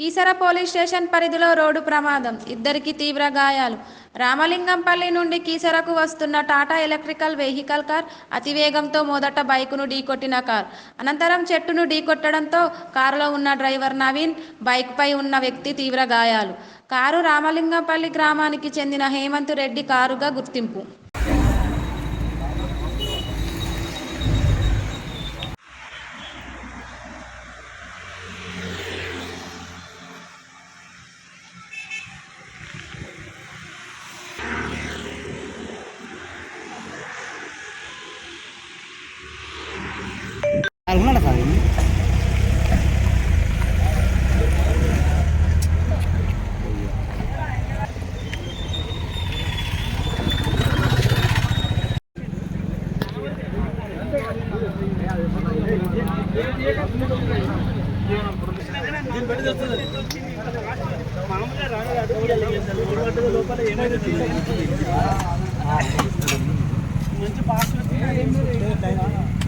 Keesara police station పరిధిలో road ప్రమాదం. ఇద్దరికి తీవ్ర గాయాలు. రామలింగంపల్లి నుండి కీసరకు వస్తున్న టాటా ఎలక్ట్రికల్ వెహికల్ కార్ అతివేగంతో మొదట బైకును ఢీకొట్టిన కార్. అనంతరం చెట్టును ఢీకొట్టడంతో కారులో ఉన్న డ్రైవర్ నవీన్ బైక్పై ఉన్న వ్యక్తి తీవ్ర గాయాలు. కారు రామలింగంపల్లి గ్రామానికి చెందిన హేమంత్ రెడ్డి కారుగా గుర్తింపు. అనుకున్నాడా సార్ మంచి పాస్